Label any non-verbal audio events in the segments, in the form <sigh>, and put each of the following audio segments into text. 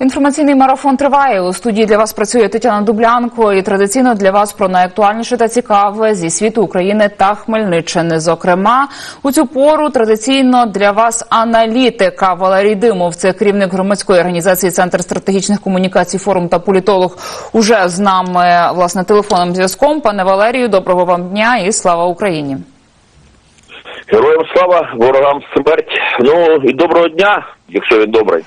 Інформаційний марафон триває. У студії для вас працює Тетяна Дублянко. І традиційно для вас про найактуальніше та цікаве зі світу України та Хмельниччини. Зокрема, у цю пору традиційно для вас аналітика Валерій Димов. Це керівник громадської організації Центр стратегічних комунікацій, форум та політолог. Уже з нами власне телефонним зв'язком. Пане Валерію, доброго вам дня і слава Україні. Героям слава, ворогам смерть. Ну і доброго дня, якщо він добрий.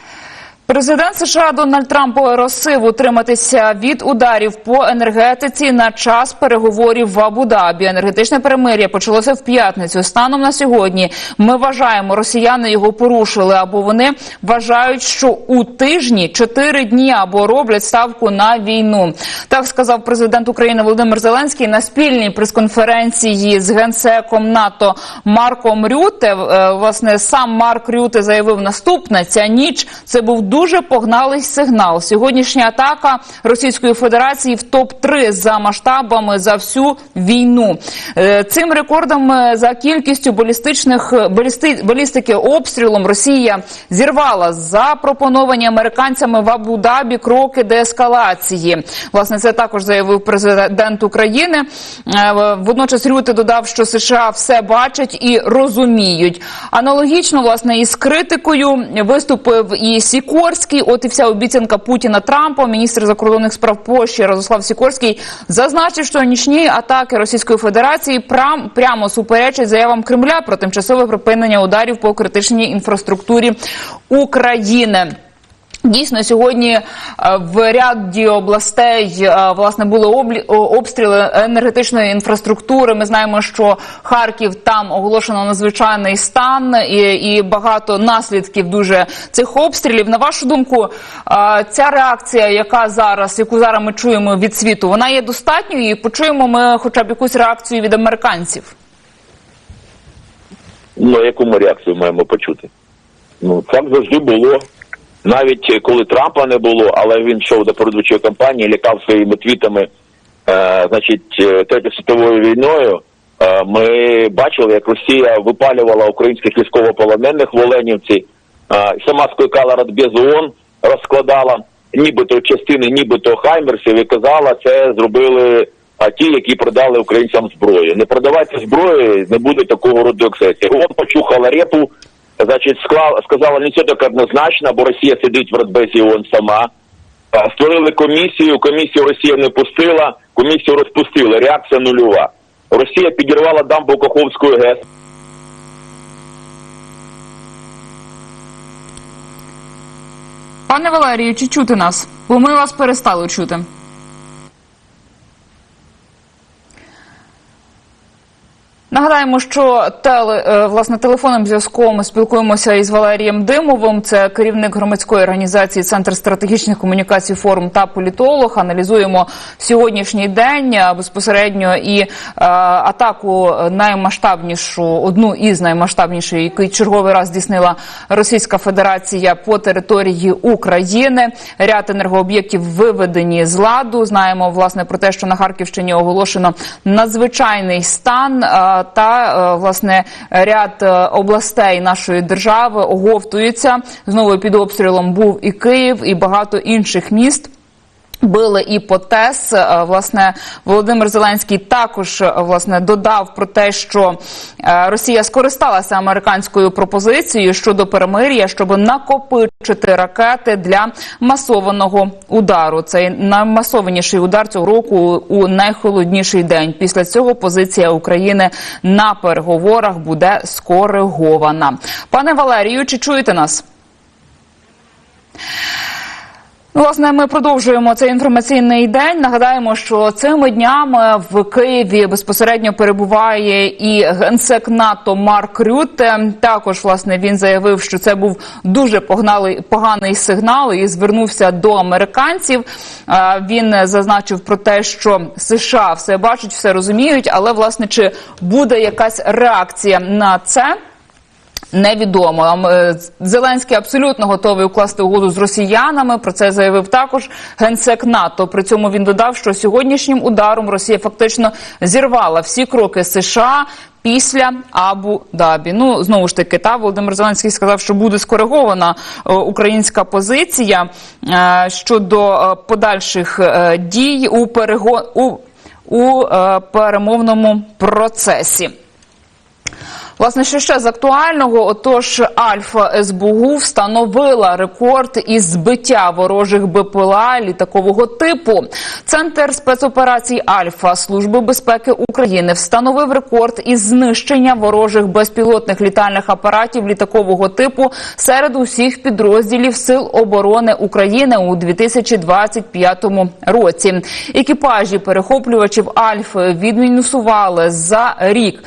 Президент США Дональд Трамп просив утриматися від ударів по енергетиці на час переговорів в Абу-Дабі. Енергетичне перемир'я почалося в п'ятницю. Станом на сьогодні ми вважаємо, росіяни його порушили, або вони вважають, що у тижні чотири дні або роблять ставку на війну. Так сказав президент України Володимир Зеленський на спільній прес-конференції з генсеком НАТО Марком Рюте. Е, Власне, сам Марк Рюте заявив наступне: ця ніч це був дуже погналий сигнал. Сьогоднішня атака Російської Федерації в топ 3 за масштабами за всю війну. Е, Цим рекордом е, за кількістю балістичних балісти, балістики обстрілом Росія зірвала запропоновані американцями в Абу-Дабі кроки деескалації. Власне, це також заявив президент України. Е, Водночас Рюти додав, що США все бачать і розуміють. Аналогічно, власне, із критикою виступив і Сікорський. От і вся обіцянка Путіна Трампа. Міністр закордонних справ Польщі Розослав Сікорський зазначив, що нічні атаки Російської Федерації прям прямо суперечать заявам Кремля про тимчасове припинення ударів по критичній інфраструктурі України. Дійсно, сьогодні е, в ряді областей е, власне були обстріли енергетичної інфраструктури. Ми знаємо, що Харків там оголошено надзвичайний стан і, і багато наслідків дуже цих обстрілів. На вашу думку, е, ця реакція, яка зараз, яку зараз ми чуємо від світу, вона є достатньою і почуємо ми хоча б якусь реакцію від американців. Ну яку ми реакцію маємо почути? Ну так завжди було. Навіть е, коли Трампа не було, але він йшов до передвиборчої кампанії, лякав своїми твітами, е, значить, е, третьою світовою війною. Ми бачили, як Росія випалювала українських військовополонених в Оленівці, сама скликала Радбез ООН, розкладала нібито частини, нібито хаймерсів і казала, це зробили а ті, які продали українцям зброю. Не продавайте зброю, не буде такого роду ексцесії. ООН почухала репу, значить, склала, сказала, не все так однозначно, бо Росія сидить в Радбезі ООН сама. Створили комісію, комісію Росія не пустила, комісію розпустили. Реакція нульова. Росія підірвала дамбу Каховської ГЕС. Пане Валерію, чи чути нас? Бо ми вас перестали чути. Нагадаємо, що теле, е, власне телефонним зв'язком спілкуємося із Валерієм Димовим. Це керівник громадської організації Центр стратегічних комунікацій, форум та політолог. Аналізуємо сьогоднішній день е, безпосередньо і е, атаку наймасштабнішу, одну із наймасштабніших, який черговий раз здійснила Російська Федерація по території України. Ряд енергооб'єктів виведені з ладу. Знаємо власне про те, що на Харківщині оголошено надзвичайний стан. Та е, власне ряд е, областей нашої держави оговтуються. Знову під обстрілом був і Київ, і багато інших міст. Били і по ТЕС. Е, Власне, Володимир Зеленський також е, власне додав про те, що е, Росія скористалася американською пропозицією щодо перемир'я, щоб накопичити ракети для масованого удару. Це наймасованіший удар цього року у найхолодніший день. Після цього позиція України на переговорах буде скоригована. Пане Валерію, чи чуєте нас? Власне, ми продовжуємо цей інформаційний день. Нагадаємо, що цими днями в Києві безпосередньо перебуває і генсек НАТО Марк Рютте. Також власне він заявив, що це був дуже погналий поганий сигнал і звернувся до американців. Він зазначив про те, що США все бачать, все розуміють, але власне чи буде якась реакція на це? Невідомо е, Зеленський абсолютно готовий укласти угоду з росіянами. Про це заявив також генсек НАТО. При цьому він додав, що сьогоднішнім ударом Росія фактично зірвала всі кроки США Після Абу-Дабі. Ну знову ж таки, та Володимир Зеленський сказав, що буде скоригована е, українська позиція е, щодо е, подальших е, дій у перего у, у е, перемовному процесі. Власне, що ще з актуального? Отож, Альфа СБУ встановила рекорд із збиття ворожих БПЛА літакового типу. Центр спецоперацій Альфа Служби безпеки України встановив рекорд із знищення ворожих безпілотних літальних апаратів літакового типу серед усіх підрозділів Сил оборони України у 2025 році. Екіпажі перехоплювачів Альфи відмінусували за рік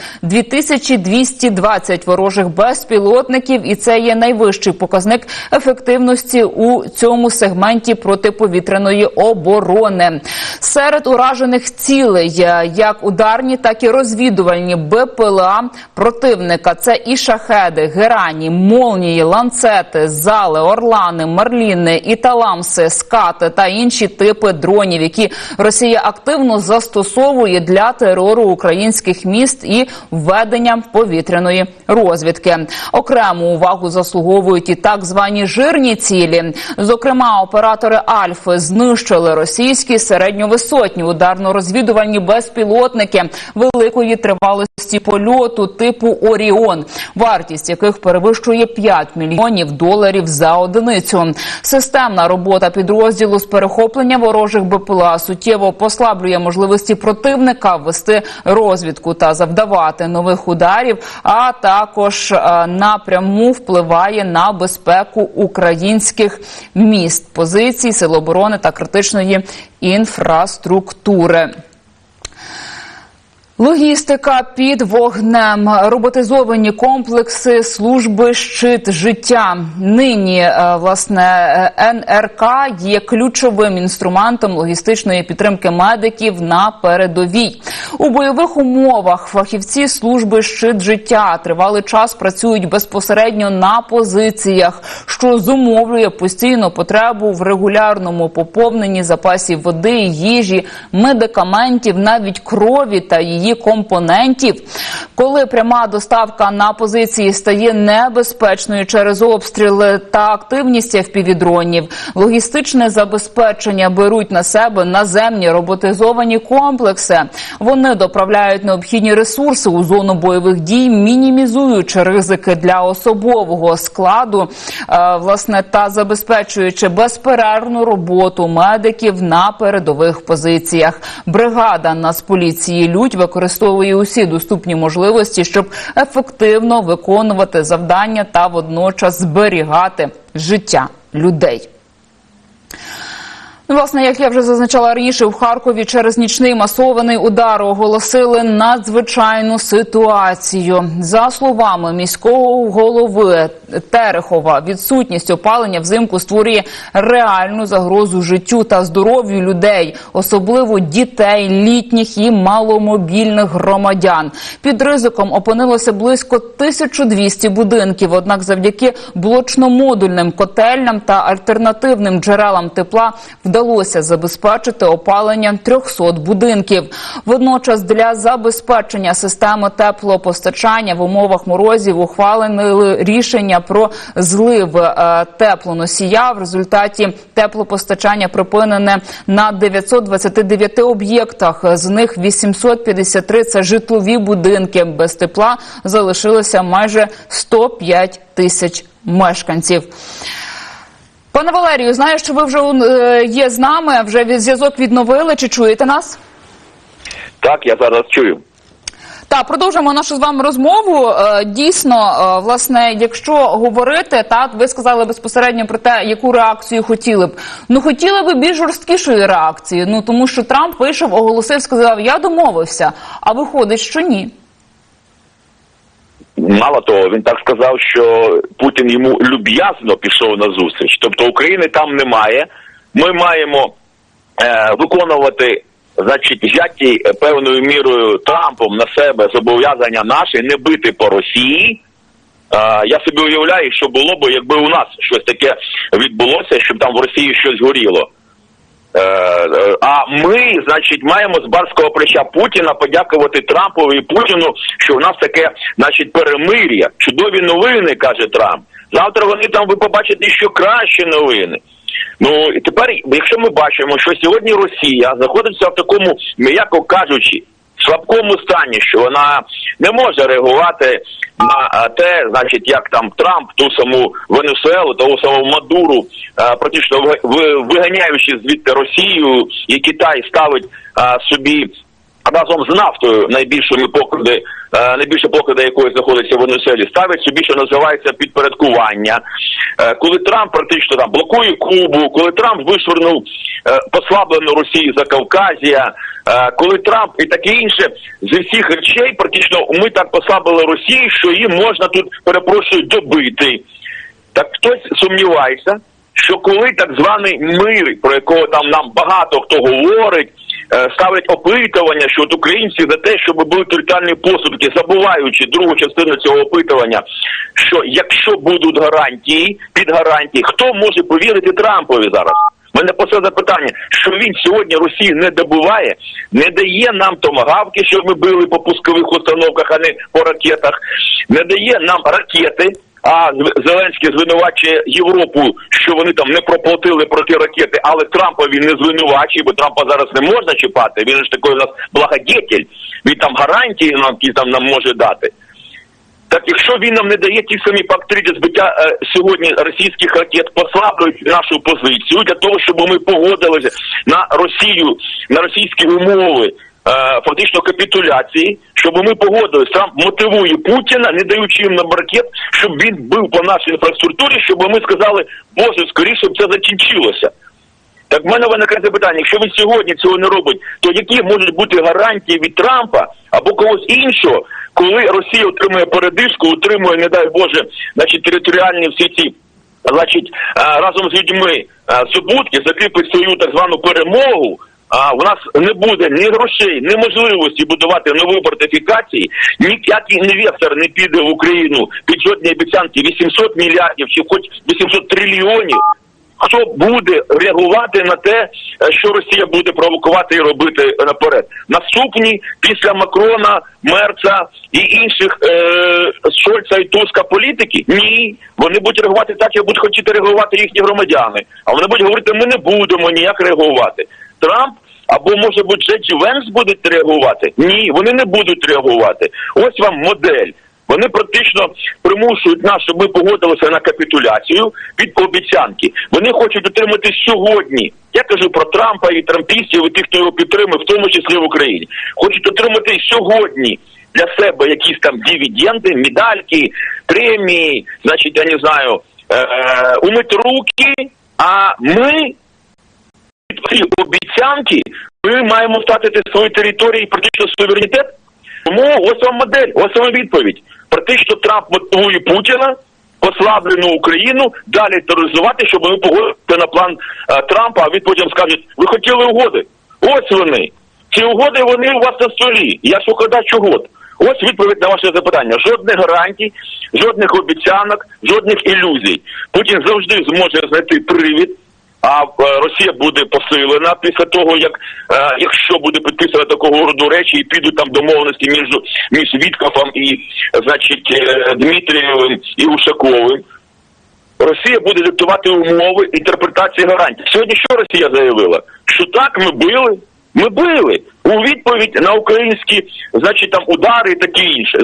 2220 ворожих безпілотників, і це є найвищий показник ефективності у цьому сегменті протиповітряної оборони. Серед уражених цілей, е, як ударні, так і розвідувальні БПЛА противника. Це і шахеди, герані, молнії, ланцети, зали, орлани, мерліни, італамси, скати та інші типи дронів, які Росія активно застосовує для терору українських міст і введення повітряної розвідки. Окрему увагу заслуговують і так звані жирні цілі. Зокрема, оператори Альфи знищили російські середньовисотні ударно-розвідувальні безпілотники великої тривалості польоту типу Оріон, вартість яких перевищує 5 мільйонів доларів за одиницю. Системна робота підрозділу з перехоплення ворожих БПЛА суттєво послаблює можливості противника вести розвідку та завдавати нових ударів, а також е, напряму впливає на безпеку українських міст, позицій, сил оборони та критичної інфраструктури. Логістика під вогнем, роботизовані комплекси, служби щит життя. Нині е, власне НРК є ключовим інструментом логістичної підтримки медиків на передовій. У бойових умовах фахівці служби щит життя тривалий час працюють безпосередньо на позиціях, що зумовлює постійну потребу в регулярному поповненні запасів води, їжі, медикаментів, навіть крові та її компонентів. Коли пряма доставка на позиції стає небезпечною через обстріли та активність FPV-дронів, логістичне забезпечення беруть на себе наземні роботизовані комплекси. Вони доправляють необхідні ресурси у зону бойових дій, мінімізуючи ризики для особового складу, е, власне, та забезпечуючи безперервну роботу медиків на передових позиціях. Бригада Нацполіції Людь використовує усі доступні можливості, щоб ефективно виконувати завдання та водночас зберігати життя людей. Ну, власне, як я вже зазначала раніше, в Харкові через нічний масований удар оголосили надзвичайну ситуацію. За словами міського голови Терехова, відсутність опалення взимку створює реальну загрозу життю та здоров'ю людей, особливо дітей, літніх і маломобільних громадян. Під ризиком опинилося близько 1200 будинків. Однак, завдяки блочно-модульним котельням та альтернативним джерелам тепла вдалося забезпечити опалення 300 будинків. Водночас для забезпечення системи теплопостачання в умовах морозів ухвалили рішення про злив е, теплоносія. В результаті теплопостачання припинене на 929 об'єктах. З них 853 – це житлові будинки. Без тепла залишилося майже 105 тисяч мешканців. Пане Валерію, знаю, що ви вже е, є з нами, вже зв'язок відновили. Чи чуєте нас? Так, я зараз чую. Так, продовжуємо нашу з вами розмову. Е, Дійсно, е, власне, якщо говорити, так ви сказали безпосередньо про те, яку реакцію хотіли б. Ну хотіли б більш жорсткішої реакції. Ну тому що Трамп вийшов, оголосив, сказав, я домовився. А виходить, що ні. Мало того, він так сказав, що Путін йому люб'язно пішов на зустріч. Тобто України там немає. Ми маємо е, виконувати, значить, взяті е, певною мірою Трампом на себе зобов'язання наші не бити по Росії. Е, я собі уявляю, що було б, якби у нас щось таке відбулося, щоб там в Росії щось горіло. Е, е, а ми, значить, маємо з барського плеча Путіна подякувати Трампові і Путіну, що в нас таке, значить, перемир'я. Чудові новини, каже Трамп. Завтра вони там ви побачите ще кращі новини. Ну і тепер, якщо ми бачимо, що сьогодні Росія знаходиться в такому, м'яко кажучи, слабкому стані, що вона не може реагувати на е, те, значить, як там Трамп ту саму Венесуелу, того самого Мадуру, е, практично ви- ви- виганяючи звідти Росію і Китай ставить е, собі. Разом з нафтою найбільшими поклади, е, найбільше поклади якої знаходиться в Венесуелі, ставить собі, що називається підпорядкування. Е, коли Трамп практично там блокує Кубу, коли Трамп вишвернув е, послаблену Росію за Кавказія, коли Трамп і таке інше зі всіх речей, практично ми так послабили Росію, що її можна тут перепрошую добити. Так хтось сумнівається, що коли так званий мир, про якого там нам багато хто говорить, ставлять опитування, що от українці за те, щоб були територіальні поступки, забуваючи другу частину цього опитування, що якщо будуть гарантії, під гарантії, хто може повірити Трампові зараз? Мене просто запитання, що він сьогодні Росії не добуває, не дає нам томагавки, щоб ми били по пускових установках, а не по ракетах, не дає нам ракети. А Зеленський звинувачує Європу, що вони там не проплатили проти ракети, але Трампа він не звинувачує, бо Трампа зараз не можна чіпати. Він ж такий у нас благодетель. Він там гарантії нам які там нам може дати. Так якщо він нам не дає ті самі фактори збиття е, сьогодні російських ракет, послаблюють нашу позицію для того, щоб ми погодилися на Росію, на російські умови. Е, Фактично капітуляції, щоб ми погодилися. Трамп мотивує Путіна, не даючи їм нам ракет, щоб він бив по нашій інфраструктурі, щоб ми сказали, Боже, скоріше щоб це закінчилося. Так в мене виникає запитання, якщо він сьогодні цього не робить, то які можуть бути гарантії від Трампа або когось іншого, коли Росія отримує передишку, отримує, не дай Боже, значить, територіальні всі ці, значить, е, разом з людьми е, здобутки, закріпить свою так звану перемогу. А в нас не буде ні грошей, ні можливості будувати нові фортифікації, ніякий інвестор не піде в Україну під жодні обіцянки 800 мільярдів чи хоч 800 трильйонів. Хто буде реагувати на те, е, що Росія буде провокувати і робити наперед? Наступні після Макрона, Мерца і інших е, Шольца і Туска політики? Ні, вони будуть реагувати так, як будуть хотіти реагувати їхні громадяни. А вони будуть говорити, ми не будемо ніяк реагувати. Трамп або може бути Джеджі Венс будуть реагувати? Ні, вони не будуть реагувати. Ось вам модель. Вони практично примушують нас, щоб ми погодилися на капітуляцію під обіцянки. Вони хочуть отримати сьогодні. Я кажу про Трампа і трампістів, і тих, хто його підтримує, в тому числі в Україні. Хочуть отримати сьогодні для себе якісь там дивіденди, медальки, премії, значить, я не знаю, е- умити руки. А ми ці обіцянки ми маємо втратити свої території, практично суверенітет. Тому ось вам модель, ось вам відповідь. Практично Трамп мотивує Путіна, послаблену Україну, далі тероризувати, щоб ми погодилися на план е, Трампа, а він потім скаже, ви хотіли угоди. Ось вони. Ці угоди вони у вас на столі. Я шукадач угод. Ось відповідь на ваше запитання. Жодних гарантій, жодних обіцянок, жодних ілюзій. Путін завжди зможе знайти привід. А е, Росія буде посилена після того, як е, якщо буде підписана такого роду речі, і підуть там домовленості між між Віткофом і значить е, Дмитрієвим і Ушаковим. Росія буде диктувати умови інтерпретації гарантій. Сьогодні що Росія заявила? Що так ми били? Ми били у відповідь на українські, значить, там удари і таке інше.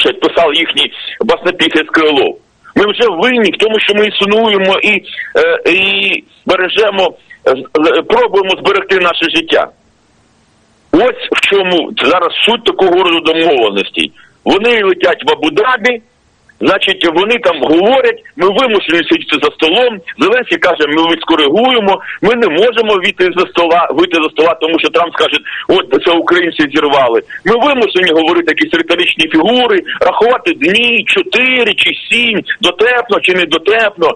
Що писав їхній баснопісець Крилов. Ми вже винні в тому, що ми існуємо і, е, і бережемо, е, пробуємо зберегти наше життя. Ось в чому зараз суть такого роду домовленостей. Вони летять в Абу-Дабі, значить, вони там говорять, ми вимушені сидіти за столом. Зеленський каже, ми відскоригуємо, ми не можемо вийти за стола, вийти за стола, тому що Трамп скаже, от це українці зірвали. Ми вимушені говорити якісь риторичні фігури, рахувати дні, чотири чи сім, дотепно чи не дотепно.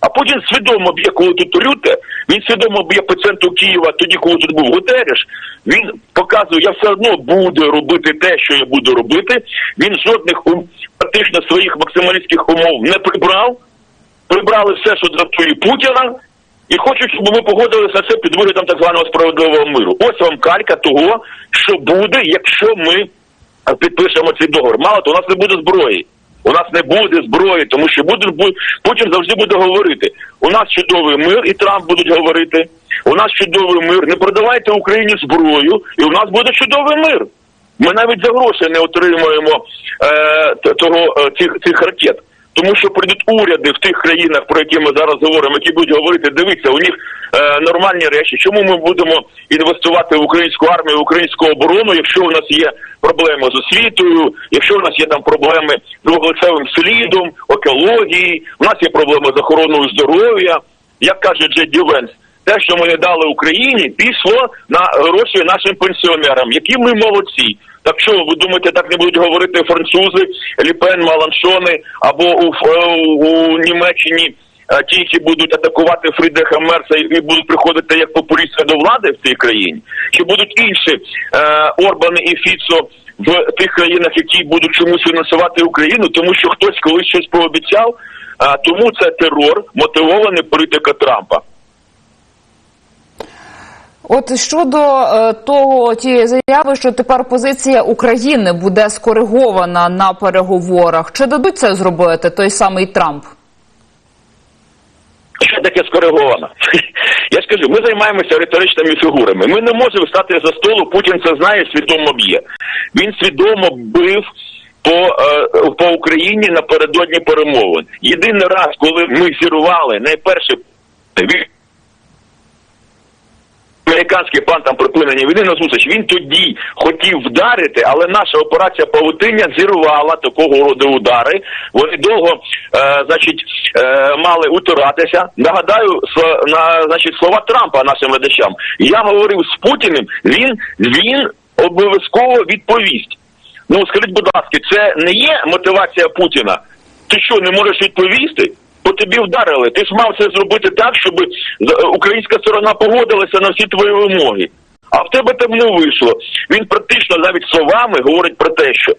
А Путін свідомо б'є, коли тут люте, він свідомо б'є по центру Києва, тоді, коли тут був Гутереш, він показує, я все одно буду робити те, що я буду робити. Він жодних практично своїх максималістських умов не прибрав. прибрали все, що дратує Путіна, і хочуть, щоб ми погодилися на це під виглядом так званого справедливого миру. Ось вам калька того, що буде, якщо ми підпишемо цей договор. Мало то у нас не буде зброї. У нас не буде зброї, тому що буде бу- Путін завжди буде говорити: у нас чудовий мир, і Трамп будуть говорити. У нас чудовий мир. Не продавайте Україні зброю, і у нас буде чудовий мир. Ми навіть за гроші не отримуємо е, того е, цих цих ракет. Тому що прийдуть уряди в тих країнах, про які ми зараз говоримо, які будуть говорити, дивіться, у них е, нормальні речі. Чому ми будемо інвестувати в українську армію, в українську оборону, якщо у нас є проблеми з освітою, якщо у нас є там проблеми з вуглецевим слідом, екології, у нас є проблеми з охороною здоров'я, як каже Джеді Венс, те, що ми не дали Україні, пішло на гроші нашим пенсіонерам, які ми молодці. Так що ви думаєте, так не будуть говорити французи, Ліпен, Маланшони або у, Ф- у Німеччині е, ті, які будуть атакувати Фрідриха Мерса і будуть приходити як популісти до влади в цій країні? Чи будуть інші е, Орбани і Фіцо в тих країнах, які будуть чомусь фінансувати Україну, тому що хтось колись щось пообіцяв? А тому це терор, мотивований політика Трампа. От щодо е, того тієї заяви, що тепер позиція України буде скоригована на переговорах, чи дадуть це зробити той самий Трамп? Що таке скориговано? <laughs> Я ж кажу, ми займаємося риторичними фігурами. Ми не можемо стати за столу. Путін це знає, свідомо б'є. Він свідомо бив по, е, по Україні напередодні перемовин. Єдиний раз, коли ми зірвали найперше Американський план там припинення війни на зустріч, він тоді хотів вдарити, але наша операція Павутиння зірвала такого роду удари. Вони довго, е, значить, е, мали утиратися. Нагадаю, сл- на значить слова Трампа нашим глядачам. Я говорив з Путіним. Він він обов'язково відповість. Ну скажіть, будь ласка, це не є мотивація Путіна? Ти що, не можеш відповісти? Бо тобі вдарили. Ти ж мав це зробити так, щоб українська сторона погодилася на всі твої вимоги. А в тебе там не вийшло. Він практично навіть словами говорить про те, що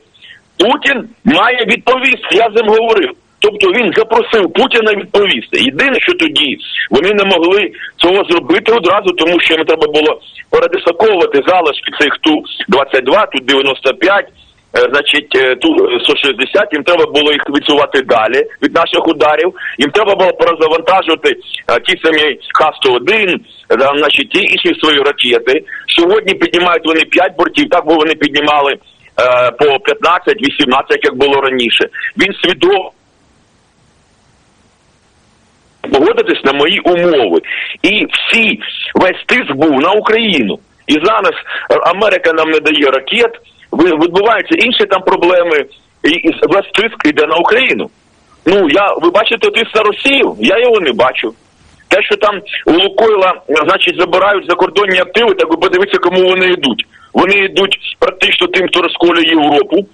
Путін має відповісти. Я з ним говорив. Тобто він запросив Путіна відповісти. Єдине, що тоді вони не могли цього зробити одразу, тому що їм треба було передислоковувати залишки цих ту 22, тут 95, е, значить, е, ту е, 160, їм треба було їх відсувати далі від наших ударів. Їм треба було перезавантажувати е, ті самі Х-101, е, значить, ті інші свої ракети. Сьогодні піднімають вони 5 бортів, так би вони піднімали е, по 15-18, як було раніше. Він свідомо погодитись на мої умови. І всі весь тиск був на Україну. І зараз е, Америка нам не дає ракет, відбуваються інші там проблеми, і, весь тиск йде на Україну. Ну я ви бачите тиск на Росію? Я його не бачу. Те, що там у Лукойла, значить, забирають закордонні активи, так ви подивіться, кому вони йдуть. Вони йдуть практично тим, хто розколює Європу.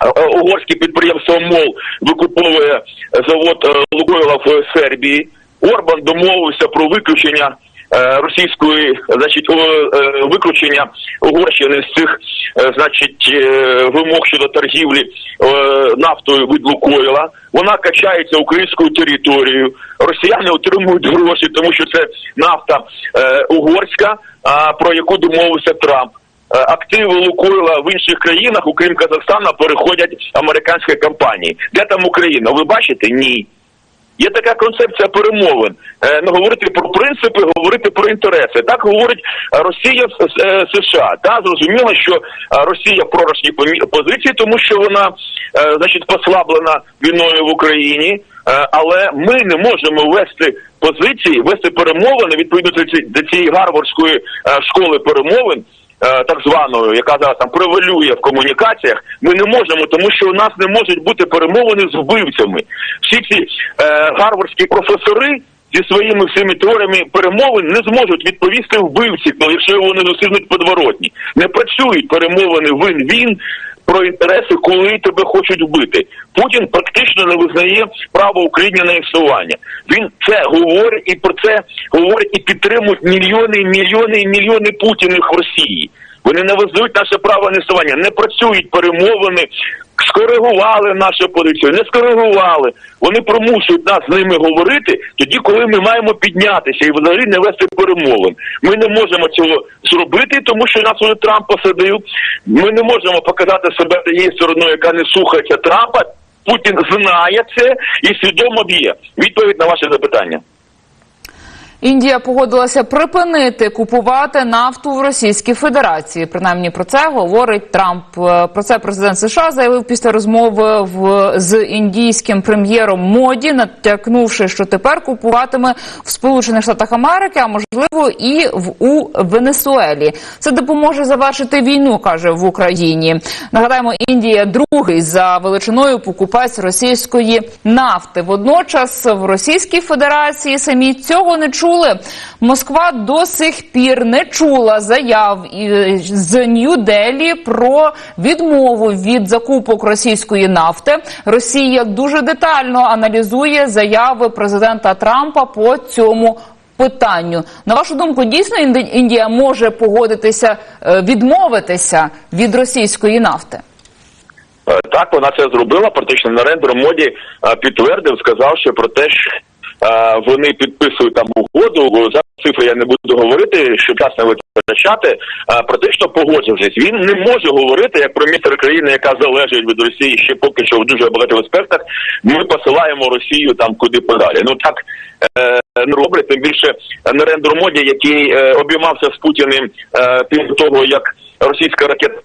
А- а Угорське підприємство МОЛ викуповує завод е, Лукойла в Сербії. Орбан домовився про виключення е, російської, значить, е, виключення Угорщини з цих, е, значить, е, вимог щодо торгівлі е, нафтою від Лукойла. Вона качається українською територією. Росіяни отримують гроші, тому що це нафта е, угорська, а, про яку домовився Трамп. Е, активи Лукойла в інших країнах, окрім Казахстана, переходять американські компанії. Де там Україна? Ви бачите? Ні. Є така концепція перемовин. Не говорити про принципи, говорити про інтереси. Так говорить е, Росія е, США. Та зрозуміло, що е, Росія в пророчній позиції, тому що вона, значить, послаблена війною в Україні. Але ми не можемо вести позиції, вести перемовини відповідно до ці- до цієї гарвардської школи перемовин так званою, яка зараз там превалює в комунікаціях, ми не можемо, тому що у нас не можуть бути перемовини з вбивцями. Всі ці е, гарвардські професори зі своїми всіми теоріями перемовин не зможуть відповісти вбивці, якщо вони досягнуть подворотні. Не працюють перемовини він-він. Про інтереси, коли тебе хочуть вбити, Путін практично не визнає право України на існування. Він це говорить і про це говорить і підтримують мільйони, мільйони і мільйони путіних в Росії. Вони не визнають наше право на існування, не працюють перемовини скоригували нашу позицію, не скоригували. Вони примушують нас з ними говорити тоді, коли ми маємо піднятися і взагалі не вести перемовин. Ми не можемо цього зробити, тому що нас уже Трамп посадив. Ми не можемо показати себе тією стороною, яка не слухається Трампа. Путін знає це і свідомо б'є. Відповідь на ваше запитання. Індія погодилася припинити купувати нафту в Російській Федерації. Принаймні про це говорить Трамп. Е, Про це президент США заявив після розмови в з індійським прем'єром Моді, натякнувши, що тепер купуватиме в Сполучених Штатах Америки, а можливо і в у Венесуелі. Це допоможе завершити війну, каже в Україні. Нагадаємо, Індія другий за величиною покупець російської нафти. Водночас в Російській Федерації самі цього не чули. Москва до сих пір не чула заяв і- з Нью-Делі про відмову від закупок російської нафти. Росія дуже детально аналізує заяви президента Трампа по цьому. Питанню на вашу думку, дійсно Індія може погодитися е, відмовитися від російської нафти? Е, Так, вона це зробила. Практично Нарендер Моді е, підтвердив, сказав, що про те, що е, вони підписують там угоду. За цифри я не буду говорити, щоб час не витрачати. е, Практично погоджувавшись. Він не може говорити як прем'єр країни, яка залежить від Росії ще поки що в дуже багатьох аспектах. Ми посилаємо Росію там куди подалі. Ну так е, не роблять. Тим більше Нарендер Моді, який е, обіймався з Путіним е, після того, як російська ракета.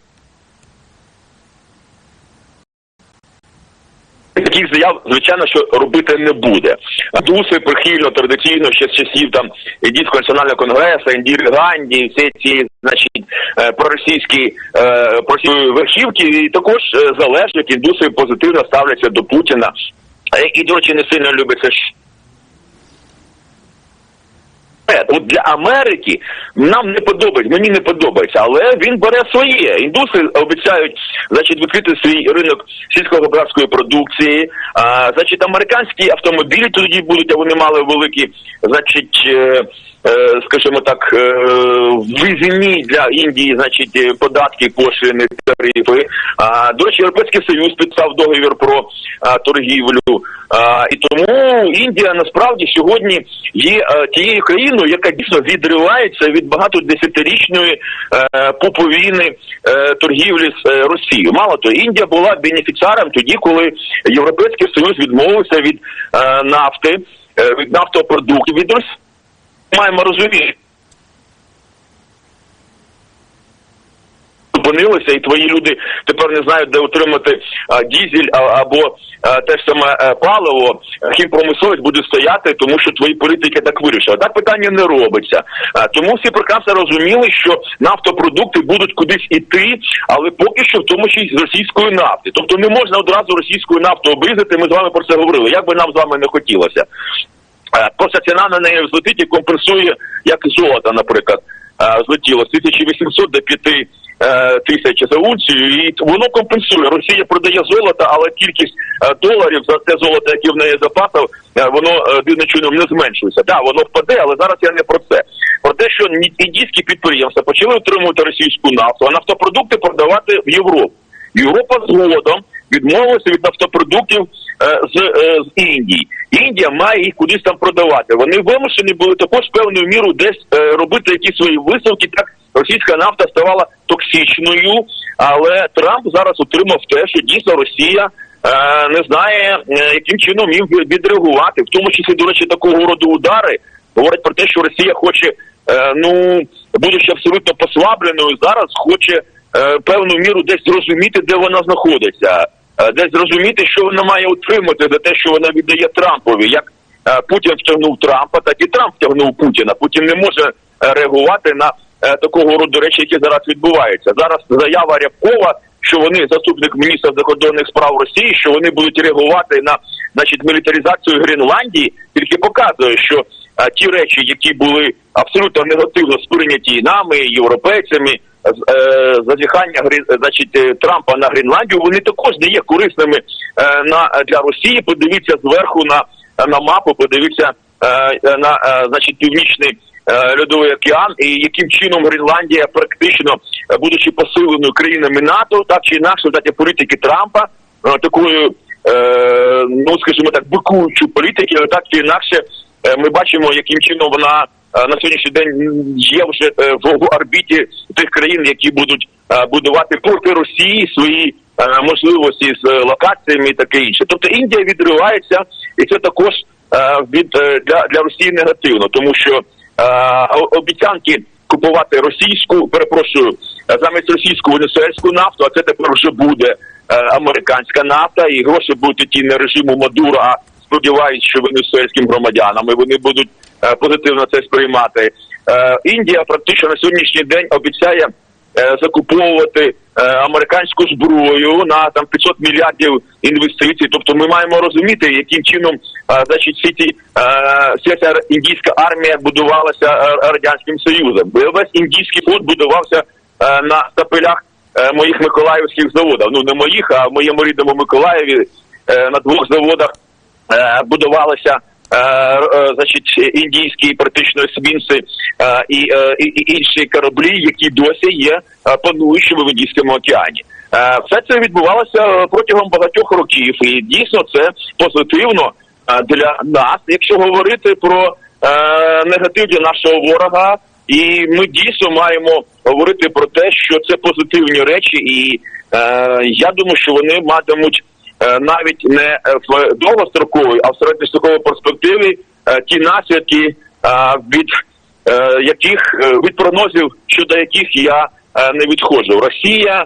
Таких заяв, звичайно, що робити не буде. Дуси прихильно традиційно ще з часів там Індійського національного конгресу, індір Ганді, всі ці, значить, е, проросійські е, верхівки, і також е, залежать індуси позитивно ставляться до Путіна. Е, І, до речі, не сильно любиться От для Америки нам не подобається, мені не подобається, але він бере своє. Індуси обіцяють, значить, відкрити свій ринок сільськогосподарської продукції. А, значить, американські автомобілі тоді будуть, а вони мали великі, значить, е, скажімо так, е, ввізні для Індії, значить, е, податки, пошлини, тарифи. До речі, Європейський Союз підписав договір про торгівлю. І тому Індія насправді сьогодні є е, тією країною, яка дійсно відривається від багатодесятирічної е, пуповіни е, торгівлі з е, Росією. Мало того, Індія була бенефіціаром тоді, коли Європейський Союз відмовився від е, нафти, е, від нафтопродуктів від Росії. Маємо розуміти. Зупинилися, і твої люди тепер не знають, де отримати а, дізель а, або а, те ж саме а, паливо. Хімпромисловець буде стояти, тому що твої політики так вирішили. Так питання не робиться. А, тому всі прекрасно розуміли, що нафтопродукти будуть кудись іти, але поки що в тому числі з російської нафти. Тобто не можна одразу російською нафту обрізати. Ми з вами про це говорили. Як би нам з вами не хотілося. Е, Просто ціна на неї взлетить і компенсує, як золото, наприклад, е, злетіло з 1800 до 5 е, тисяч за унцію, і воно компенсує. Росія продає золото, але кількість доларів за те золото, яке в неї запасав, воно дивним чином не зменшується. Так, воно впаде, але зараз я не про це. Про те, що індійські підприємства почали отримувати російську нафту, а нафтопродукти продавати в Європу. Європа згодом відмовилася від нафтопродуктів е, з, е, з Індії. Індія має їх кудись там продавати. Вони вимушені були також певною мірою десь е, робити якісь свої висновки. Так російська нафта ставала токсичною, але Трамп зараз отримав те, що дійсно Росія. Не знає, яким чином їм від- відреагувати, в тому числі, до речі, такого роду удари говорять про те, що Росія хоче, ну будучи абсолютно послабленою, зараз хоче певну міру десь зрозуміти, де вона знаходиться, десь зрозуміти, що вона має утримати за те, що вона віддає Трампові. Як е, Путін втягнув Трампа, так і Трамп втягнув Путіна. Путін не може е, реагувати на е, такого роду речі, які зараз відбуваються. Зараз заява Рябкова, що вони заступник міністра закордонних справ Росії, що вони будуть реагувати на значить мілітаризацію Гренландії, тільки показує, що е, ті речі, які були абсолютно негативно сприйняті нами, європейцями, е, зазіхання значить е, Трампа на Гренландію, вони також не є корисними е, на для Росії. Подивіться зверху на, на мапу, подивіться на значить північний. Льодовий океан, і яким чином Гренландія практично, будучи посиленою країнами НАТО, так чи інакше, в результаті політики Трампа, такою, ну скажімо так, бикуючою політики, але так чи інакше ми бачимо, яким чином вона е, на сьогоднішній день є вже е, в, орбіті тих країн, які будуть е, будувати проти Росії свої е, можливості з е, локаціями і таке інше. Тобто Індія відривається, і це також е, від е, для, для Росії негативно, тому що е, обіцянки купувати російську, перепрошую, е, замість російську венесуельську нафту, а це тепер вже буде е, американська нафта, і гроші будуть йти не режиму Мадуро, а сподіваюсь, що венесуельським громадянам і вони будуть е, позитивно це сприймати. Е, Індія практично на сьогоднішній день обіцяє е, закуповувати американську зброю на там 500 мільярдів інвестицій. Тобто, ми маємо розуміти, яким чином значить всі ці вся індійська армія будувалася радянським союзом. Весь індійський флот будувався на стапелях моїх миколаївських заводів. Ну не моїх, а в моєму рідному Миколаєві на двох заводах будувалися. е, е, Значить, індійські практично свінси е, і, е, і, і інші кораблі, які досі є е, пануючими в Індійському океані. Е, Все це відбувалося е, протягом багатьох років, і дійсно це позитивно е, для нас, якщо говорити про е, негатив для нашого ворога. І ми дійсно маємо говорити про те, що це позитивні речі, і е, я думаю, що вони матимуть е, навіть не е, в довгостроковій, а в середньостроковій перспективі е, ті наслідки, е, від е, яких е, від прогнозів, щодо яких я е, не відходжу. Росія е,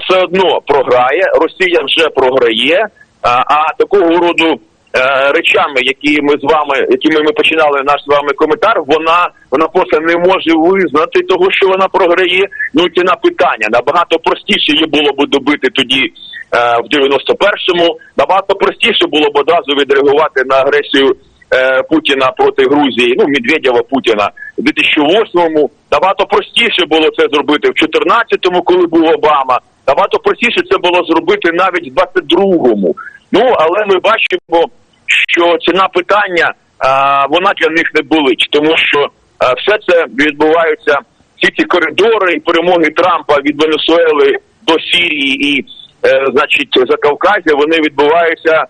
все одно програє, Росія вже програє, е, а такого роду е, речами, які ми з вами, якими ми починали наш з вами коментар, вона вона просто не може визнати того, що вона програє. Ну ті на питання набагато простіше її було б добити тоді е, в 91-му, Набагато простіше було б одразу відреагувати на агресію е, Путіна проти Грузії. Ну Медведєва Путіна в 2008-му. Набагато простіше було це зробити в 2014-му, коли був Обама. Набагато простіше це було зробити навіть в 22-му. Ну але ми бачимо, що ціна питання а, вона для них не болить, тому що а, все це відбувається. Всі ці коридори і перемоги Трампа від Венесуели до Сірії і, е, значить, за Кавказя, вони відбуваються е,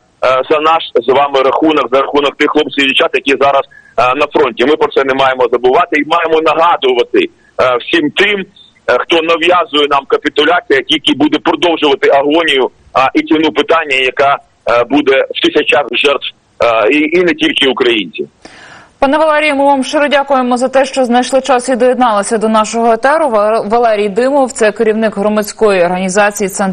за наш з вами рахунок, за рахунок тих хлопців і дівчат, які зараз е, на фронті. Ми про це не маємо забувати і маємо нагадувати е, всім тим, е, хто нав'язує нам капітуляцію, який буде продовжувати агонію і ціну питання, яка е, буде в тисячах жертв е, і не тільки українців. Пане Валерію, ми вам щиро дякуємо за те, що знайшли час і доєдналися до нашого етеру. Валерій Димов, це керівник громадської організації «Центр